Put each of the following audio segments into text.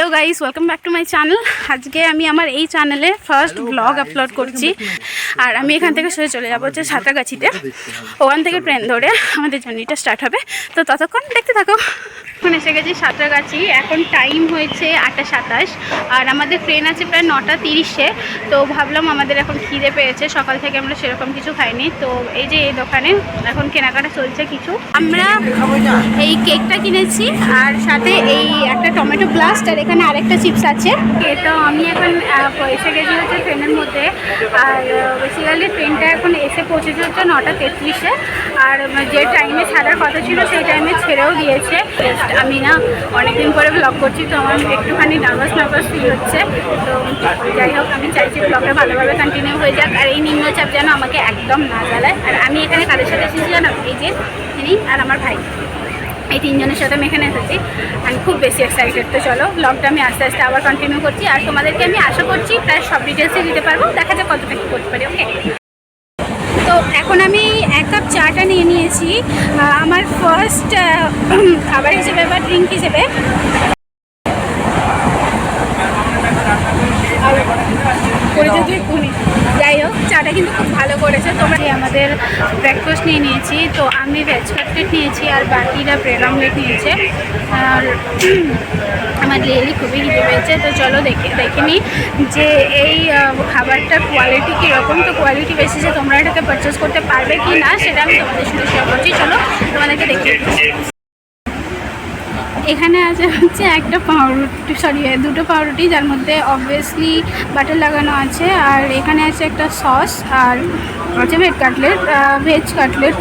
Hello guys welcome back to my channel আজকে আমি আমার এই চ্যানেলে ফার্স্ট ব্লগ আপলোড করছি। আর আমি এখান থেকে সোজা চলে যাব হচ্ছে সাঁতরাগাছিতে। ওখান থেকে ট্রেন ধরে আমাদের জার্নিটা স্টার্ট হবে। তো ততক্ষণ দেখতে থাকো। এখন এসে গেছি সাঁতরাগাছি। এখন টাইম হয়েছে আটটা সাতাশ। আর আমাদের ট্রেন আছে প্রায় নটা তিরিশে। তো ভাবলাম আমাদের এখন খিদে পেয়েছে। সকাল থেকে আমরা সেরকম কিছু খাইনি। তো এই যে এই দোকানে এখন কেনাকাটা চলছে কিছু। আমরা এই কেকটা কিনেছি। আর সাথে এই একটা টমেটো ব্লাস্ট আর এখানে আরেকটা চিপস আছে। তো আমি এখন এসে গেছি হচ্ছে ট্রেনের মধ্যে। আর বেসিক্যালি ট্রেনটা এখন এসে পৌঁছেছে হচ্ছে নটা তেত্রিশে। আর যে টাইমে ছাড়ার কথা ছিল, সেই টাইমে ছেড়েও দিয়েছে। আমি না, অনেকদিন পরে ব্লগ করছি, তো আমার একটুখানি নার্ভাস নার্ভাস ফিল হচ্ছে। তো যাই হোক, আমি চাইছি ব্লগটা ভালোভাবে কন্টিনিউ হয়ে যাক। আর এই নিম্নচাপ যেন আমাকে একদম না জ্বালায়। আর আমি এখানে কাদের সাথে এসেছি জানো? এই যে তিনি আর আমার ভাই। এই তিনজনের সাথে আমি এখানে এসেছি। আমি খুব বেশি এক্সাইটেড তো চলো ব্লগটা আমি আস্তে আস্তে আবার কন্টিনিউ করছি। আর তোমাদেরকে আমি আশা করছি প্রায় সব ডিটেলসই দিতে পারব। দেখা যাক কতটা কী করতে পারি ওকে তো এখন আমি এক কাপ চাটা নিয়ে নিয়েছি। আমার ফার্স্ট খাবার হিসেবে বা ড্রিঙ্ক হিসেবে। যাই হোক, চাটা কিন্তু খুব করেছে, তোমরা আমাদের ব্রেকফাস্ট নিয়ে নিয়েছি। তো আমি ভেজ কাটলেট নিয়েছি আর বাকিরা ব্রেড অমলেট নিয়েছে। আর আমার রিয়েলি খুবই খিদে পেয়েছে, তো চলো দেখে দেখে নিই যে এই খাবারটার কোয়ালিটি কীরকম। তো কোয়ালিটি বেসিসে তোমরা এটাকে পারচেস করতে পারবে কি না সেটা আমি তোমাদের সঙ্গে শেয়ার করছি। চলো তোমাদেরকে দেখিয়ে এখানে আছে হচ্ছে একটা পাউরুটি সরি দুটো পাউরুটি, যার মধ্যে অবভিয়াসলি বাটার লাগানো আছে, আর এখানে আছে একটা সস আর আছে veg cutlet veg cutlet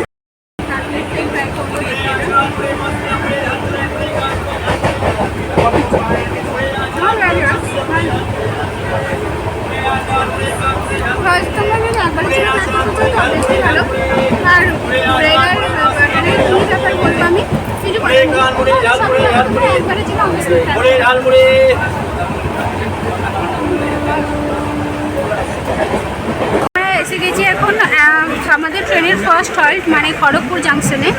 first তোমাকে একবার ছিল না কিছু তো অবভিয়াসলি ভালো আর ব্রেগার বাটারের দুই ব্যাপার বলব আমি কিছু একবারে ছিল অবভিয়াসলি মুড়ি ঝাল মুড়ি আমরা এসে গেছি এখন আমাদের ট্রেনের ফার্স্ট হল্ট মানে খড়গপুর জাংশনে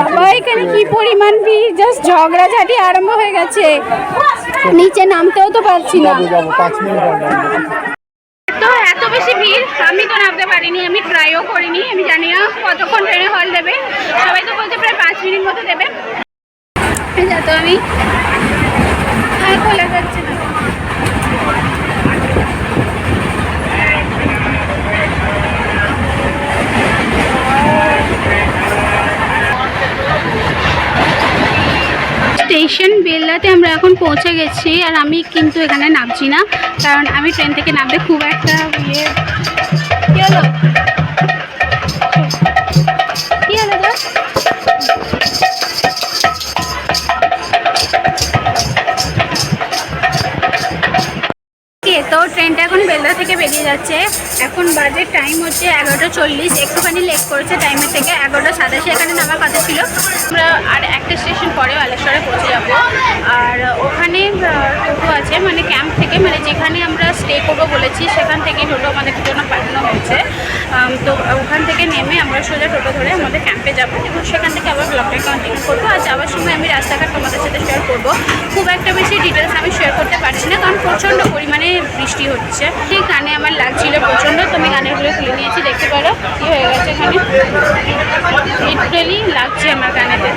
বাবা, এখানে কি পরিমাণ ভিড়? জাস্ট ঝগড়াঝাটি আরম্ভ হয়ে গেছে। নিচে নামতেও তো পারছি না। তো এত বেশি ভিড়, আমি তো নামতে পারিনি, আমি ট্রাইও করিনি। আমি জানি না কতক্ষণ ট্রেনে হল দেবে সবাই তো বলছে প্রায় পাঁচ মিনিট মতো দেবে। আমি আর খোলা যাচ্ছে না। স্টেশন বেল্লাতে আমরা এখন পৌঁছে গেছি আর আমি কিন্তু এখানে নামছি না, কারণ আমি ট্রেন থেকে নামতে খুব একটা ইয়ে কি হলো? কি হলো ট্রেনটা এখন বেলদা থেকে বেরিয়ে যাচ্ছে। এখন বাজে টাইম হচ্ছে এগারোটা চল্লিশ। একটুখানি লেট করেছে টাইমের থেকে। এগারোটা সাতাশে এখানে নামার কথা ছিল। আমরা আর একটা স্টেশন পরে বালেশ্বরে পৌঁছে যাব। আর ওখানে টোটো আছে মানে ক্যাম্প থেকে। মানে যেখানে আমরা স্টে করব বলেছি, সেখান থেকে টোটো আমাদের জন্য পাঠানো হয়েছে। তো ওখান থেকে নেমে আমরা সোজা টোটো ধরে আমাদের ক্যাম্পে যাব। এবং সেখান থেকে আবার ব্লগটা কন্টিনিউ করব। আর যাওয়ার সময় আমি রাস্তাঘাট তোমাদের সাথে শেয়ার করব। খুব একটা বেশি ডিটেলস আমি শেয়ার করতে পারছি না, কারণ প্রচণ্ড পরিমাণে বৃষ্টি হচ্ছে। ঠিক কানে আমার লাগছিল প্রচণ্ড, তো আমি গানেরগুলো তুলে নিয়েছি, দেখতে পারো কী হয়ে গেছে এখানে। লিটারেলি লাগছে আমার কানেতে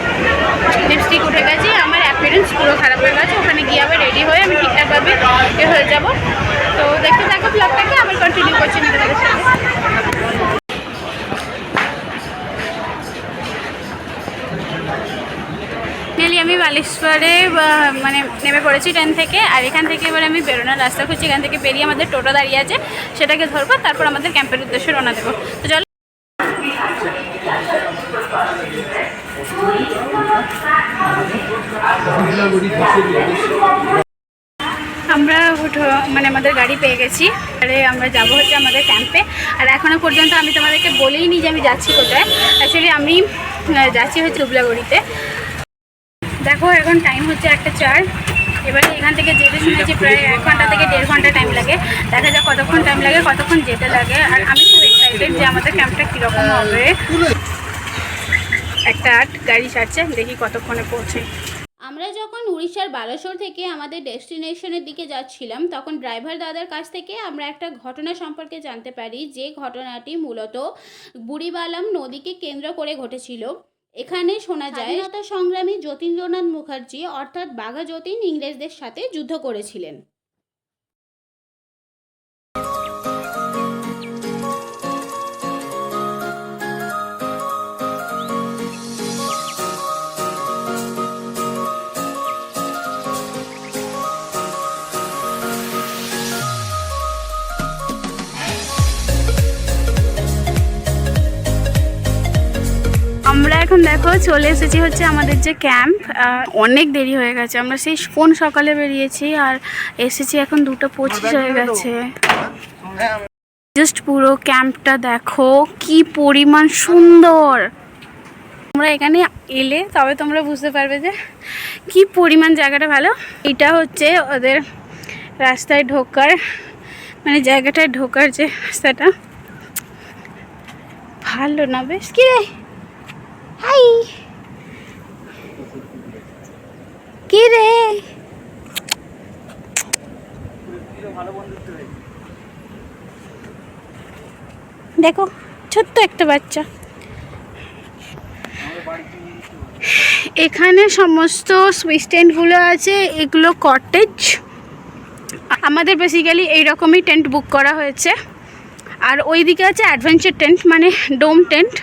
লিপস্টিক উঠে গেছে, আমার অ্যাপিয়ারেন্স পুরো খারাপ হয়ে গেছে, ওখানে গিয়ে আবার রেডি হয়ে আমি ঠিকঠাকভাবে হয়ে যাব। তো দেখতে থাকো ব্লগটাকে আবার কন্টিনিউ করছি আমি বালেশ্বরে মানে নেমে পড়েছি ট্রেন থেকে, আর এখান থেকে এবার আমি বেরোনোর রাস্তা খুঁজছি। এখান থেকে বেরিয়ে আমাদের টোটো দাঁড়িয়ে আছে, সেটাকে ধরবো, তারপর আমাদের ক্যাম্পের উদ্দেশ্যে রওনা দেবো। তো চলো। আমরা মানে আমাদের গাড়ি পেয়ে গেছি। আরে আমরা যাব হচ্ছে আমাদের ক্যাম্পে। আর এখনও পর্যন্ত আমি তোমাদেরকে বলেই নি যে আমি যাচ্ছি কোথায়। অ্যাকচুয়ালি আমি যাচ্ছি হচ্ছে উবলাগড়িতে দেখো এখন টাইম হচ্ছে একটা চার। এবারে এখান থেকে যেতে শুনেছি প্রায় এক ঘণ্টা থেকে দেড় ঘণ্টা টাইম লাগে। দেখা যাক কতক্ষণ টাইম লাগে কতক্ষণ যেতে লাগে। আর আমি খুব এক্সাইটেড যে আমাদের ক্যাম্পটা কীরকম হবে। একটা আট গাড়ি ছাড়ছে দেখি কতক্ষণে পৌঁছে। আমরা আমরা যখন উড়িষ্যার বালেশ্বর থেকে আমাদের ডেস্টিনেশনের দিকে যাচ্ছিলাম তখন ড্রাইভার দাদার কাছ থেকে আমরা একটা ঘটনা সম্পর্কে জানতে পারি। যে ঘটনাটি মূলত বুড়িবালাম নদীকে কেন্দ্র করে ঘটেছিল। এখানে শোনা যায় স্বাধীনতা সংগ্রামী যতীন্দ্রনাথ মুখার্জি অর্থাৎ বাঘা যতীন ইংরেজদের সাথে যুদ্ধ করেছিলেন। এখন দেখো চলে এসেছি হচ্ছে আমাদের যে ক্যাম্প অনেক দেরি হয়ে গেছে। আমরা সেই কোন সকালে বেরিয়েছি আর এসেছি এখন দুটো পঁচিশ হয়ে গেছে। জাস্ট পুরো ক্যাম্পটা দেখো, কি পরিমাণ সুন্দর। তোমরা এখানে এলে তবে তোমরা বুঝতে পারবে যে কি পরিমাণ জায়গাটা ভালো। এটা হচ্ছে ওদের রাস্তায় ঢোকার মানে জায়গাটায় ঢোকার যে রাস্তাটা। ভালো না বেশ, কি রে? হাই। কি রে? দেখো, ছোট্ট একটা বাচ্চা। এখানে সমস্ত সুইচ টেন্টগুলো আছে, এগুলো কটেজ আমাদের বেসিক্যালি এইরকমই টেন্ট বুক করা হয়েছে। আর ওই দিকে আছে অ্যাডভেঞ্চার টেন্ট মানে ডোম টেন্ট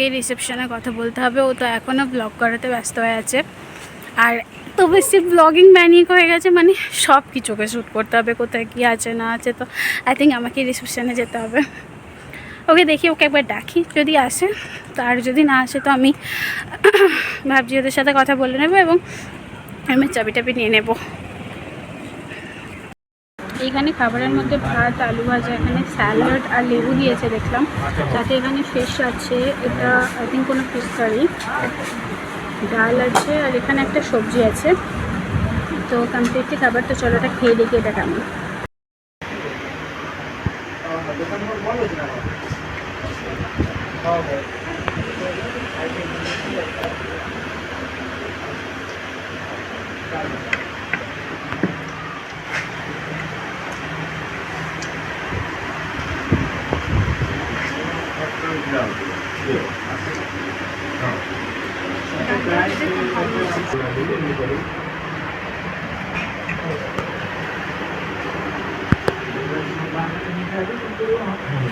কে রিসেপশনে কথা বলতে হবে। ও তো এখনও ব্লগ করাতে ব্যস্ত হয়ে আছে। আর তো বেশি ব্লগিং ম্যানিক হয়ে গেছে মানে সব কিছুকে শ্যুট করতে হবে, কোথায় কী আছে, না আছে তো আই থিঙ্ক আমাকে রিসেপশনে যেতে হবে। ওকে দেখি, ওকে একবার ডাকি, যদি আসে। তার যদি না আসে তো আমি ভাবছি ওদের সাথে কথা বলে নেব এবং আমি চাবি টাবি নিয়ে নেব। এইখানে খাবারের মধ্যে ভাত, আলু ভাজা, এখানে স্যালাড আর লেবু দিয়েছে দেখলাম। সাথে এখানে ফিশ আছে, এটা আই থিঙ্ক কোনো ফিশ কারি ডাল আছে, আর এখানে একটা সবজি আছে। তো কমপ্লিটলি খাবারটা চলো এটা খেয়ে দেখি এটা কেমন।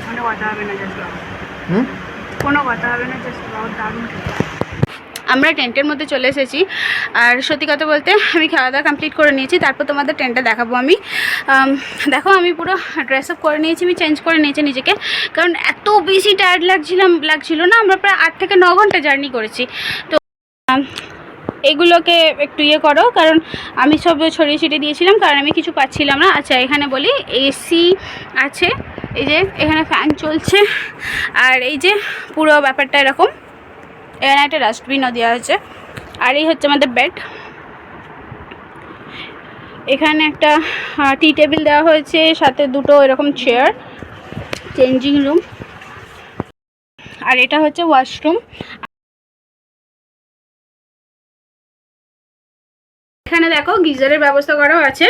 কোনো কথা হবে না হুম? কোনো কথা হবে না জাস্ট দারুণ আমরা টেন্টের মধ্যে চলে এসেছি। আর সত্যি কথা বলতে আমি খাওয়া দাওয়া কমপ্লিট করে নিয়েছি তারপর তোমাদের টেন্টটা দেখাবো আমি। দেখো আমি পুরো ড্রেস আপ করে নিয়েছি আমি চেঞ্জ করে নিয়েছি নিজেকে। কারণ এত বেশি টায়ার্ড লাগছিলাম লাগছিল না আমরা প্রায় আট থেকে ন ঘণ্টা জার্নি করেছি। তো এগুলোকে একটু ইয়ে করো, কারণ আমি সব ছড়িয়ে ছিটিয়ে দিয়েছিলাম, কারণ আমি কিছু পাচ্ছিলাম না। আচ্ছা এখানে বলি এসি আছে, এই যে এখানে ফ্যান চলছে, আর এই যে পুরো ব্যাপারটা এরকম। এখানে একটা ডাস্টবিনও দেওয়া আছে, আর এই হচ্ছে আমাদের বেড এখানে একটা টি টেবিল দেওয়া হয়েছে, সাথে দুটো এরকম চেয়ার চেঞ্জিং রুম আর এটা হচ্ছে ওয়াশরুম দেখো, গিজারের ব্যবস্থা করাও আছে।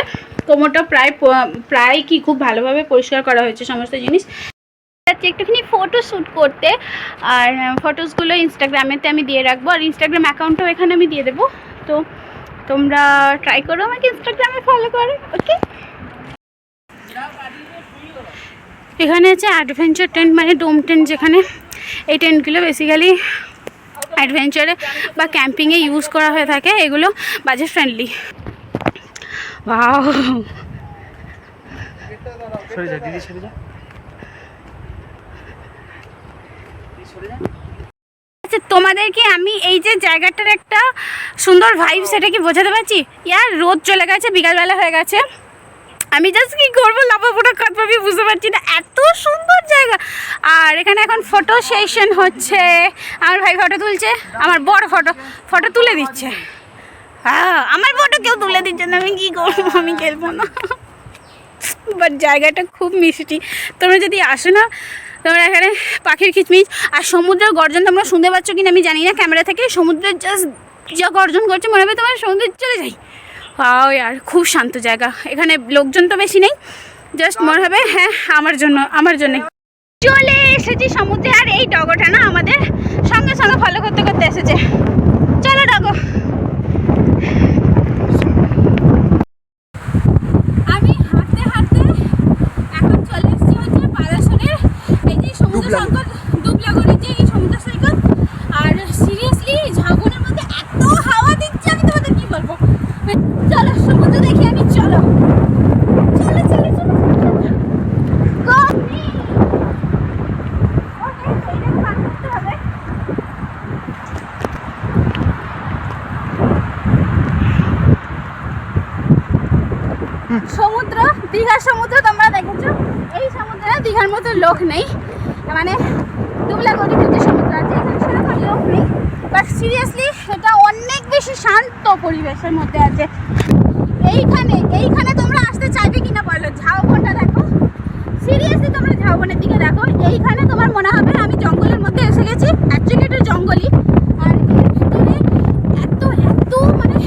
কোমরটা প্রায় প্রায় কি খুব ভালোভাবে পরিষ্কার করা হয়েছে সমস্ত জিনিস। একটুখানি ফটো শ্যুট করতে। আর ফটোসগুলো ইনস্টাগ্রামেতে আমি দিয়ে রাখব। আর ইনস্টাগ্রাম অ্যাকাউন্টও এখানে আমি দিয়ে দেবো। তো, তোমরা ট্রাই করো আমাকে ইনস্টাগ্রামে ফলো করো ওকে এখানে আছে অ্যাডভেঞ্চার টেন্ট মানে ডোম টেন্ট যেখানে। এই টেন্টগুলো বেসিক্যালি অ্যাডভেঞ্চারে বা ক্যাম্পিংয়ে ইউজ করা হয়ে থাকে। এগুলো বাজেট ফ্রেন্ডলি বাও সরে যা দিদি সরে যা। আচ্ছা তোমাদেরকে আমি এই যে জায়গাটার একটা সুন্দর ভাইব সেটা কি বোঝাতে পারছি? ইয়ার রোদ চলে গেছে বিকালবেলা হয়ে গেছে। আমি জাস্ট কি করব? লাফাফোটা কাটপাবি বুঝতে পারছি না। এত সুন্দর জায়গা। আর এখানে এখন ফটো সেশন হচ্ছে। আমার ভাই ফটো তুলছে। আমার বড় ফটো ফটো তুলে দিচ্ছে। হ্যাঁ আমার ফটো কেউ তুলে দিচ্ছে না, আমি কি করব? আমি খেলব না। বাট জায়গাটা খুব মিষ্টি তোমরা যদি আসো না, তোমরা এখানে পাখির খিচমিচ আর সমুদ্রের গর্জন তোমরা শুনতে পাচ্ছ কিনা আমি জানি না। ক্যামেরা থেকে সমুদ্রের জাস্ট যা গর্জন করছে, মনে হবে তোমার সমুদ্রে চলে যাই। পাও আর খুব শান্ত জায়গা। এখানে লোকজন তো বেশি নেই। জাস্ট মনে হবে হ্যাঁ আমার জন্য আমার জন্য। চলে এসেছি সমুদ্রে, আর এই ডগোটা না আমাদের সঙ্গে সঙ্গে ফলো করতে করতে এসেছে। চলো ডগো আমি হাঁটতে হাঁটতে এখন চলে এসেছি হচ্ছে বালাসনের এই যে এই সমুদ্র সৈকত। আর মধ্যে এত হাওয়া দিচ্ছে চলো, সমুদ্র দেখি আমি, চলো। চলো। সমুদ্র, দীঘার সমুদ্র তোমরা দেখেছ? এই সমুদ্রে দীঘার মতো লোক নেই। মানে দুবলাগড়িতে যে সমুদ্র আছে এখানে সেরকম লোক নেই। বাট সিরিয়াসলি এটা অনেক বেশি শান্ত পরিবেশের মধ্যে আছে। এইখানে এইখানে তোমরা আসতে চাইবে কিনা বলো? ঝাউবনটা দেখো। সিরিয়াসলি তোমরা ঝাউবনের দিকে দেখো। এইখানে তোমার মনে হবে, আমি জঙ্গলের মধ্যে এসে গেছি অ্যাকচুয়ালি এটা জঙ্গলই আর এর ভিতরে এত এত মানে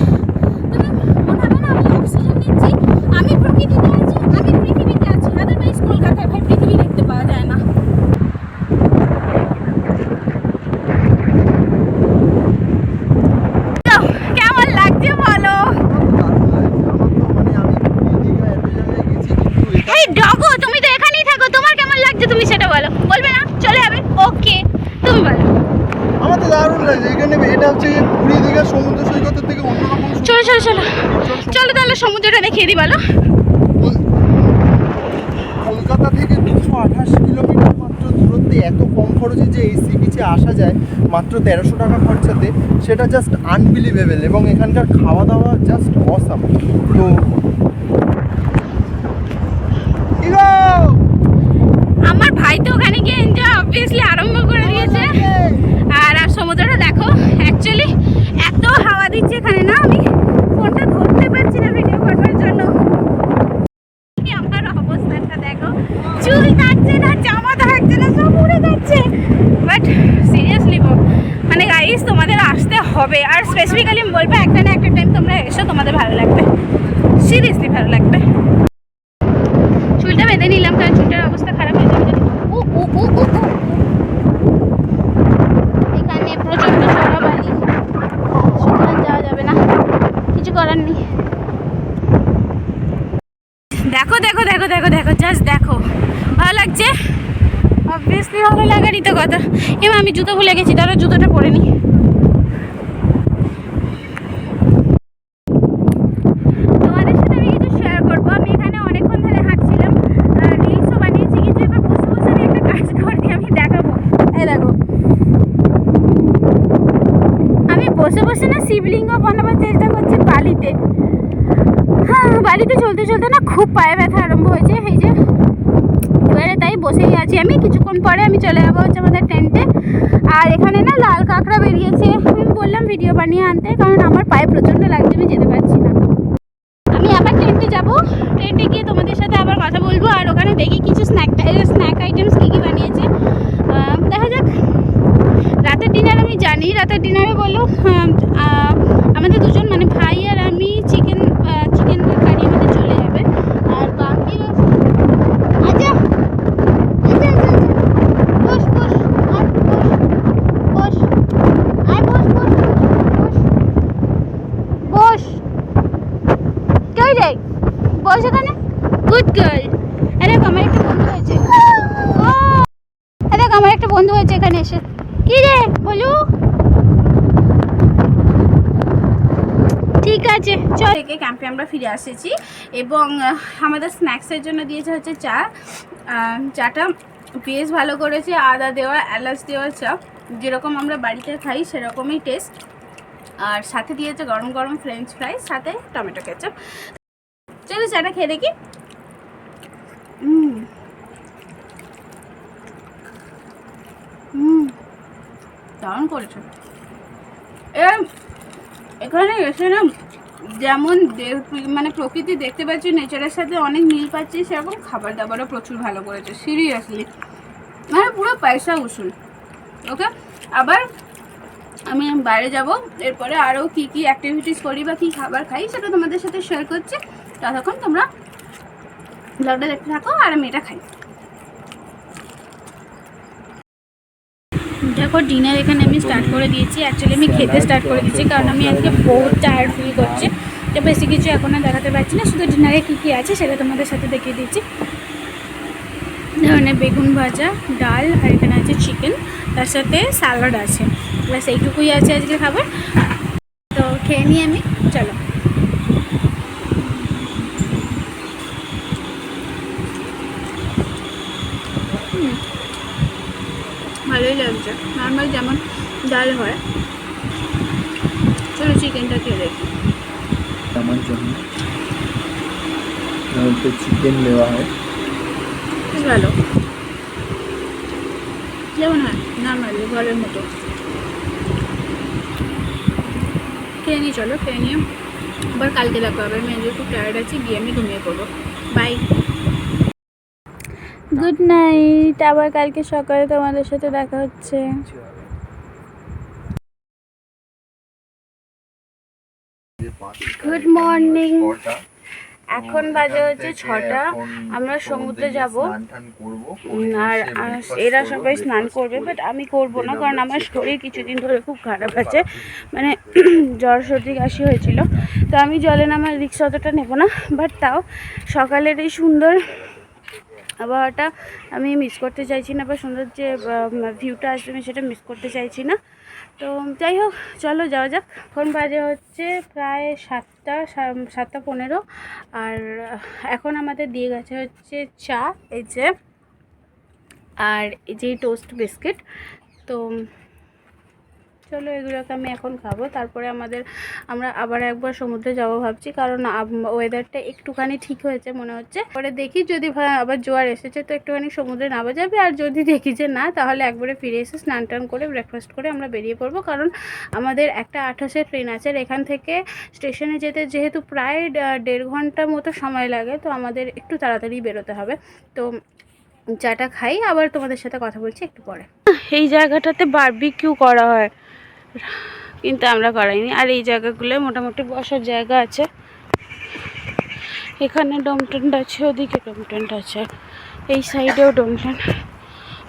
তুমি মনে হবে না আমি অক্সিজেন নিচ্ছি আমি প্রকৃতিতে আছি আমি পৃথিবীতে আছি আদারওয়াইজ কলকাতায় ভাই পৃথিবী দেখতে পাওয়া যায় না তো, কেমন লাগছে বলো এই ডগো তুমি তো এখানেই থাকো তোমার কেমন লাগছে তুমি সেটা বলো বলবে না চলে যাবে ওকে তুমি বলো আমার তো দারুণ লাগছে এখানে এটা হচ্ছে সমুদ্র সৈকতের থেকে অন্যরকম চলো চলো চলো। চলো তাহলে সমুদ্রটা দেখিয়ে দিই বলো। কল- কলকাতা থেকে দুশো আঠাশ কিলোমিটার মাত্র দূরত্বে এত কম খরচে যে এই সি বিচে আসা যায় মাত্র তেরোশো টাকা খরচাতে সেটা জাস্ট আনবিলিভেবল এবং এখানকার খাওয়া দাওয়া জাস্ট অসাম তো আমার ভাই তো ওখানে গিয়ে এনজয় অবভিয়াসলি আরম্ভ করে দিয়েছে। আর আর সমুদ্রটা দেখো। অ্যাকচুয়ালি এত হাওয়া দিচ্ছে এখানে না, আমি ফোনটা ধরতে পারছি না ভিডিও করবার জন্য। আমার অবস্থাটা দেখো। চুল থাকছে না, জামা থাকছে না, সব উড়ে যাচ্ছে। বাট সিরিয়াসলি মানে গাইস তোমাদের আসতে হবে। আর স্পেসিফিক্যালি বলব, একটা না একটা টাইম তোমরা এসো, তোমাদের ভালো লাগবে। সিরিয়াসলি ভালো লাগবে চুলটা বেঁধে নিলাম কারণ চুলটার অবস্থা খারাপ হয়ে যাবে যদি উ উ উ উ উ। এখানে প্রচণ্ড চড়া বালি সুতরাং যাওয়া যাবে না কিছু করার নেই দেখো দেখো দেখো দেখো দেখো জাস্ট দেখো, ভালো লাগছে? অবভিয়াসলি ভালো লাগারই তো কথা। এবার আমি জুতো ভুলে গেছি তারা জুতোটা পরে নি। বসে না শিবলিঙ্গ বানাবার চেষ্টা করছি বালিতে বালিতে চলতে চলতে না খুব পায়ে ব্যথা আরম্ভ হয়েছে, এই যে। এবারে তাই বসেই আছি আমি। কিছুক্ষণ পরে আমি চলে যাব হচ্ছে আমাদের টেন্টে আর এখানে না লাল কাঁকড়া বেরিয়েছে। আমি বললাম ভিডিও বানিয়ে আনতে, কারণ আমার পায়ে প্রচণ্ড লাগছে, আমি যেতে পারছি না। আমি আবার টেন্টে যাব। টেন্টে গিয়ে তোমাদের সাথে আবার কথা বলব। আর ওখানে দেখি কিছু স্ন্যাক স্ন্যাক আইটেমস কী কী বানিয়েছে। দেখা যাক। রাতের ডিনার আমি জানি। রাতের ডিনারে বলল আমাদের দুজন মানে ভাই আর আমি চিকেন চিকেন কারি আমাদের চলে যাবে আর বাকি আচ্ছা আচ্ছা আচ্ছা আচ্ছা বস বস আর বস বস আয় বস বস বস বস কই যাই বস এখানে গুড গার্ল আরে আমার একটা বন্ধু হয়েছে ও আরে আমার একটা বন্ধু হয়েছে এখানে এসে কি রে বলু ঠিক আছে চল থেকে ক্যাম্পে আমরা ফিরে এসেছি এবং আমাদের স্ন্যাক্সের জন্য দিয়েছে হচ্ছে চা। চাটা বেশ ভালো করেছে, আদা দেওয়া, এলাচ দেওয়া চা যেরকম আমরা বাড়িতে খাই সেরকমই টেস্ট আর সাথে দিয়েছে গরম গরম ফ্রেঞ্চ ফ্রাই সাথে টমেটো কেচাপ চলো চাটা খেয়ে দেখি। দারুণ করেছ। এখানে এসে না যেমন মানে প্রকৃতি দেখতে পাচ্ছি নেচারের সাথে অনেক মিল পাচ্ছি, সেরকম খাবার দাবারও প্রচুর ভালো করেছে সিরিয়াসলি মানে পুরো পয়সা উসুল ওকে আবার আমি বাইরে যাব, এরপরে আরও কী কী অ্যাক্টিভিটিস করি বা কী খাবার খাই, সেটা তোমাদের সাথে শেয়ার করছি। ততক্ষণ তোমরা ব্লগটা দেখতে থাকো আর আমি এটা খাই। দেখো ডিনার এখানে আমি স্টার্ট করে দিয়েছি। অ্যাকচুয়ালি আমি খেতে স্টার্ট করে দিয়েছি, কারণ আমি আজকে বহুত টায়ার্ড ফিল করছি। তো বেশি কিছু এখন আর দেখাতে পারছি না, শুধু ডিনারে কী কী আছে সেটা তোমাদের সাথে দেখিয়ে দিচ্ছি। ধরনের বেগুন ভাজা, ডাল, আর এখানে আছে চিকেন তার সাথে স্যালাড আছে। ব্যাস, এইটুকুই আছে আজকে খাবার। তো খেয়ে নিই আমি, চলো। ভালোই লাগছে। নর্মাল যেমন ডাল হয়। চলো চিকেনটা খেয়ে দেখি। আমার জন্য। চিকেন নেওয়া হয়। ভালো। যেমন হয়? নর্মালি ঘরের মতো। খেয়ে নিই চলো খেয়ে নিয়ে। আবার কালকে দেখা হবে। আমি খুব টায়ার্ড আছি গিয়ে আমি ঘুমিয়ে পড়ব। বাই গুড নাইট আবার কালকে সকালে তোমাদের সাথে দেখা হচ্ছে। গুড মর্নিং এখন বাজে হচ্ছে ছটা। আমরা সমুদ্রে যাব। আর এরা সবাই স্নান করবে বাট আমি করব না, কারণ আমার শরীর কিছুদিন ধরে খুব খারাপ আছে। মানে জ্বর সর্দি কাশি হয়েছিল। তো আমি জলে নামার রিক্স অতটা নেব না বাট তাও সকালের এই সুন্দর আবহাওয়াটা আমি মিস করতে চাইছি না বা সুন্দর যে ভিউটা আসবে আমি সেটা মিস করতে চাইছি না। তো যাই হোক, চলো যাওয়া যাক। ফোন বাজে হচ্ছে প্রায় সাতটা সাতটা পনেরো। আর এখন আমাদের দিয়ে গেছে হচ্ছে চা, এই যে, আর এই যে টোস্ট বিস্কিট তো চলো এগুলোকে আমি এখন খাব। তারপরে আমাদের, আমরা আবার একবার সমুদ্রে যাব ভাবছি, কারণ ওয়েদারটা একটুখানি ঠিক হয়েছে মনে হচ্ছে। পরে দেখি যদি আবার জোয়ার এসেছে তো একটুখানি সমুদ্রে নামা যাবে। আর যদি দেখি যে না, তাহলে একবারে ফিরে এসে স্নান টান করে ব্রেকফাস্ট করে আমরা বেরিয়ে পড়ব। কারণ আমাদের একটা আঠাশের ট্রেন আছে আর এখান থেকে স্টেশনে যেতে যেহেতু প্রায় দেড় ঘণ্টার মতো সময় লাগে, তো আমাদের একটু তাড়াতাড়ি বেরোতে হবে। তো চাটা খাই, আবার তোমাদের সাথে কথা বলছি একটু পরে। এই জায়গাটাতে বারবিকিউ করা হয়। কিন্তু আমরা করাইনি। আর এই জায়গাগুলোয় মোটামুটি বসার জায়গা আছে। এখানে ডোম আছে, ওদিকে ডোম আছে। এই সাইডেও ডোম টেন্ট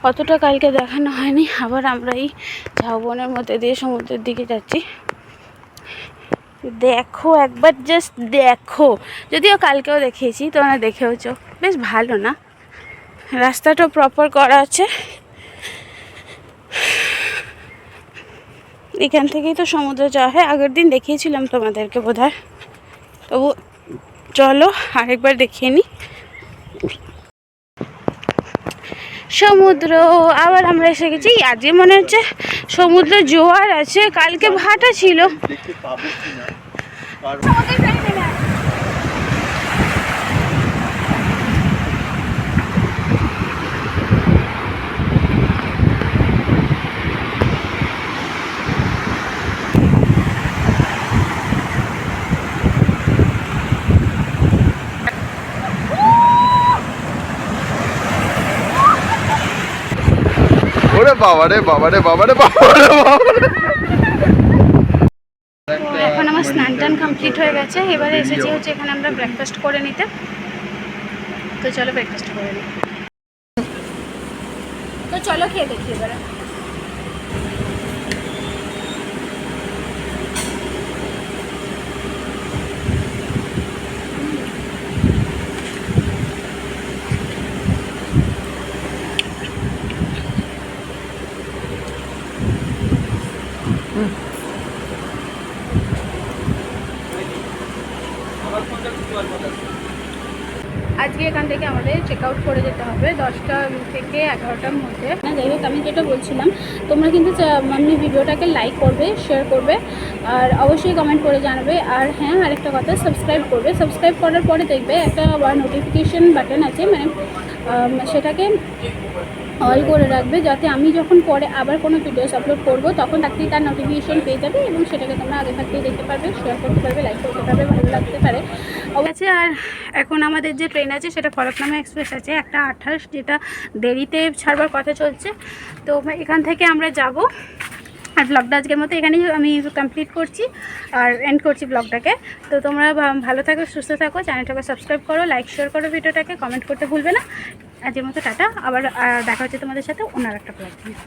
অতটা কালকে দেখানো হয়নি, আবার আমরা এই ঝাউবনের মধ্যে দিয়ে সমুদ্রের দিকে যাচ্ছি। দেখো, একবার জাস্ট দেখো। যদিও কালকেও দেখিয়েছি, তোমরা দেখেওছো। বেশ ভালো না? রাস্তাটাও প্রপার করা আছে। এখান থেকেই তো সমুদ্র যাওয়া হয়। আগের দিন দেখিয়েছিলাম তোমাদেরকে বোধ হয় তবু চলো আরেকবার দেখিয়ে নিই সমুদ্র, আবার আমরা এসে গেছি। আজকে মনে হচ্ছে সমুদ্র জোয়ার আছে। কালকে ভাটা ছিল। ওরে বাবা রে বাবা রে বাবা রে বাবা রে বাবা রে। তো এখন আমার স্নান টান কমপ্লিট হয়ে গেছে। এবারে এসেছি হচ্ছে এখানে আমরা ব্রেকফাস্ট করে নিতে। তো চলো ব্রেকফাস্ট করে নিই। তো চলো খেয়ে দেখি এবারে আজকে এখান থেকে আমাদের চেক আউট করে যেতে হবে দশটা থেকে এগারোটার মধ্যে। যাই হোক, আমি যেটা বলছিলাম, তোমরা কিন্তু চা- ভিডিওটাকে লাইক করবে শেয়ার করবে, আর অবশ্যই কমেন্ট করে জানাবে। আর হ্যাঁ আরেকটা কথা সাবস্ক্রাইব করবে। সাবস্ক্রাইব করার পরে দেখবে একটা নোটিফিকেশন বাটন আছে মানে সেটাকে অল করে রাখবে যাতে আমি যখন পরে আবার কোনো ভিডিওস আপলোড করব, তখন তাকেই তার নোটিফিকেশন পেয়ে যাবে এবং সেটাকে তোমরা আগে থাকতেই দেখতে পারবে শেয়ার করতে পারবে লাইক করতে পারবে, ভালো লাগতে পারে। আছে আর এখন আমাদের যে ট্রেন আছে সেটা ফলকনামা এক্সপ্রেস আছে, একটা আঠাশ যেটা দেরিতে ছাড়বার কথা চলছে। তো এখান থেকে আমরা যাব আর ব্লগটা আজকের মতো এখানেই আমি কমপ্লিট করছি আর এন্ড করছি ব্লগটাকে তো তোমরা ভালো থাকো, সুস্থ থাকো চ্যানেলটাকে সাবস্ক্রাইব করো লাইক শেয়ার করো ভিডিওটাকে কমেন্ট করতে ভুলবে না। আজকের মতো টাটা। আবার দেখা হচ্ছে তোমাদের সাথে অন্য একটা নিয়ে।